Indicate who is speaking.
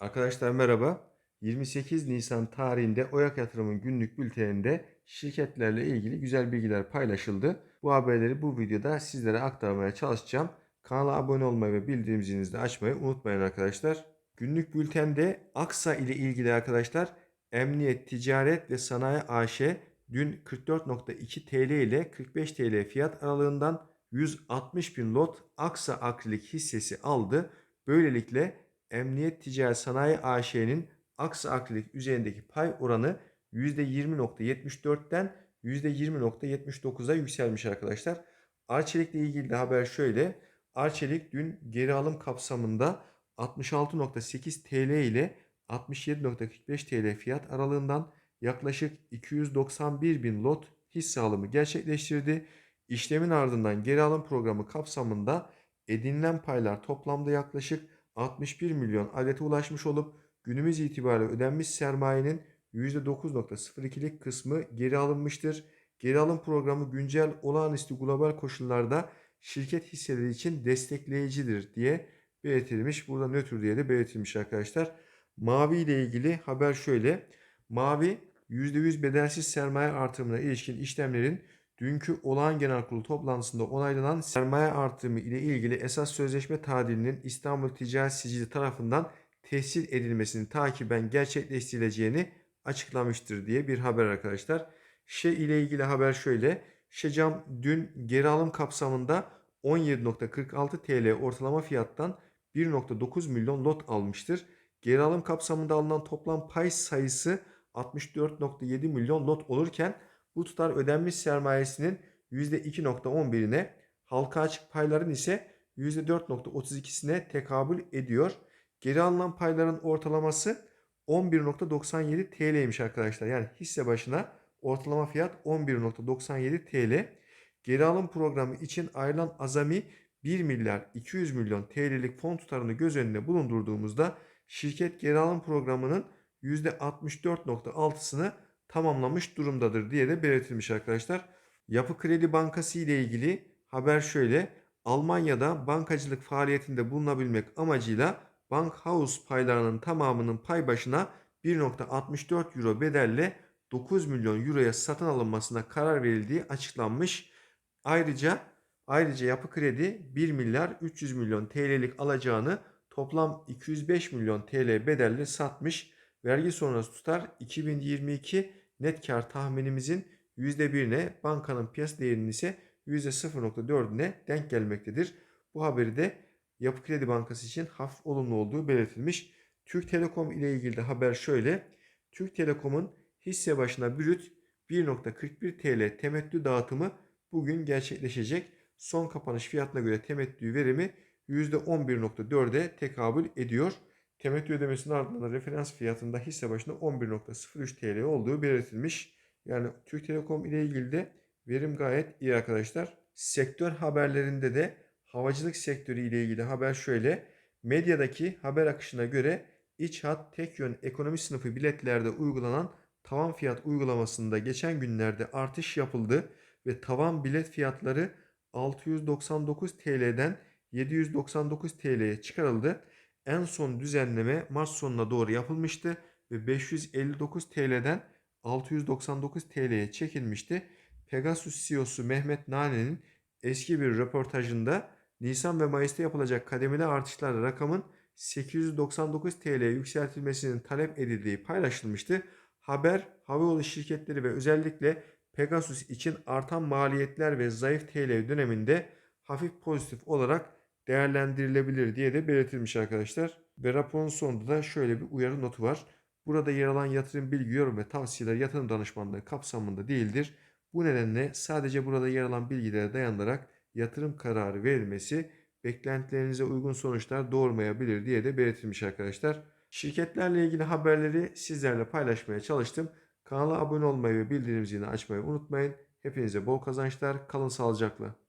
Speaker 1: Arkadaşlar merhaba. 28 Nisan tarihinde Oyak Yatırım'ın günlük bülteninde şirketlerle ilgili güzel bilgiler paylaşıldı. Bu haberleri bu videoda sizlere aktarmaya çalışacağım. Kanala abone olmayı ve bildirim zilinizi de açmayı unutmayın arkadaşlar. Günlük bültende Aksa ile ilgili arkadaşlar Emniyet Ticaret ve Sanayi AŞ dün 44.2 TL ile 45 TL fiyat aralığından 160 bin lot Aksa akrilik hissesi aldı. Böylelikle Emniyet Ticaret Sanayi AŞ'nin Aksa Akrilik üzerindeki pay oranı %20.74'ten %20.79'a yükselmiş arkadaşlar. Arçelik'le ilgili de haber şöyle. Arçelik dün geri alım kapsamında 66.8 TL ile 67.45 TL fiyat aralığından yaklaşık 291 bin lot hisse alımı gerçekleştirdi. İşlemin ardından geri alım programı kapsamında edinilen paylar toplamda yaklaşık 61 milyon adete ulaşmış olup günümüz itibariyle ödenmiş sermayenin %9.02'lik kısmı geri alınmıştır. Geri alım programı güncel olağanüstü global koşullarda şirket hisseleri için destekleyicidir diye belirtilmiş. Burada nötr diye de belirtilmiş arkadaşlar. Mavi ile ilgili haber şöyle. Mavi %100 bedelsiz sermaye artırımına ilişkin işlemlerin dünkü olağan genel kurulu toplantısında onaylanan sermaye artırımı ile ilgili esas sözleşme tadilinin İstanbul Ticaret Sicili tarafından tescil edilmesini takiben gerçekleştirileceğini açıklamıştır diye bir haber arkadaşlar. Şe ile ilgili haber şöyle. Şecam dün geri alım kapsamında 17.46 TL ortalama fiyattan 1.9 milyon lot almıştır. Geri alım kapsamında alınan toplam pay sayısı 64.7 milyon lot olurken bu tutar ödenmiş sermayesinin %2.11'ine, halka açık payların ise %4.32'sine tekabül ediyor. Geri alınan payların ortalaması 11.97 TL'ymiş arkadaşlar. Yani hisse başına ortalama fiyat 11.97 TL. Geri alım programı için ayrılan azami 1 milyar 200 milyon TL'lik fon tutarını göz önüne bulundurduğumuzda şirket geri alım programının %64.6'sını tamamlamış durumdadır diye de belirtilmiş arkadaşlar. Yapı Kredi Bankası ile ilgili haber şöyle. Almanya'da bankacılık faaliyetinde bulunabilmek amacıyla Bank House paylarının tamamının pay başına 1.64 euro bedelle 9 milyon euroya satın alınmasına karar verildiği açıklanmış. Ayrıca ayrıca Yapı Kredi 1 milyar 300 milyon TL'lik alacağını toplam 205 milyon TL bedelle satmış. Vergi sonrası tutar 2022 net kar tahminimizin %1'ine bankanın piyasa değerinin ise %0.4'üne denk gelmektedir. Bu haberi de Yapı Kredi Bankası için hafif olumlu olduğu belirtilmiş. Türk Telekom ile ilgili de haber şöyle. Türk Telekom'un hisse başına brüt 1.41 TL temettü dağıtımı bugün gerçekleşecek. Son kapanış fiyatına göre temettü verimi %11.4'e tekabül ediyor. Temettü ödemesinin ardından referans fiyatında hisse başına 11.03 TL olduğu belirtilmiş. Yani Türk Telekom ile ilgili de verim gayet iyi arkadaşlar. Sektör haberlerinde de havacılık sektörü ile ilgili haber şöyle. Medyadaki haber akışına göre iç hat tek yön ekonomi sınıfı biletlerde uygulanan tavan fiyat uygulamasında geçen günlerde artış yapıldı ve tavan bilet fiyatları 699 TL'den 799 TL'ye çıkarıldı. En son düzenleme Mart sonuna doğru yapılmıştı ve 559 TL'den 699 TL'ye çekilmişti. Pegasus CEO'su Mehmet Nane'nin eski bir röportajında Nisan ve Mayıs'ta yapılacak kademeli artışlarla rakamın 899 TL'ye yükseltilmesinin talep edildiği paylaşılmıştı. Haber havayolu şirketleri ve özellikle Pegasus için artan maliyetler ve zayıf TL döneminde hafif pozitif olarak değerlendirilebilir diye de belirtilmiş arkadaşlar. Ve raporun sonunda da şöyle bir uyarı notu var. Burada yer alan yatırım bilgi, yorum ve tavsiyeler yatırım danışmanlığı kapsamında değildir. Bu nedenle sadece burada yer alan bilgilere dayanarak yatırım kararı verilmesi beklentilerinize uygun sonuçlar doğurmayabilir diye de belirtilmiş arkadaşlar. Şirketlerle ilgili haberleri sizlerle paylaşmaya çalıştım. Kanala abone olmayı ve bildirim zilini açmayı unutmayın. Hepinize bol kazançlar. Kalın sağlıcakla.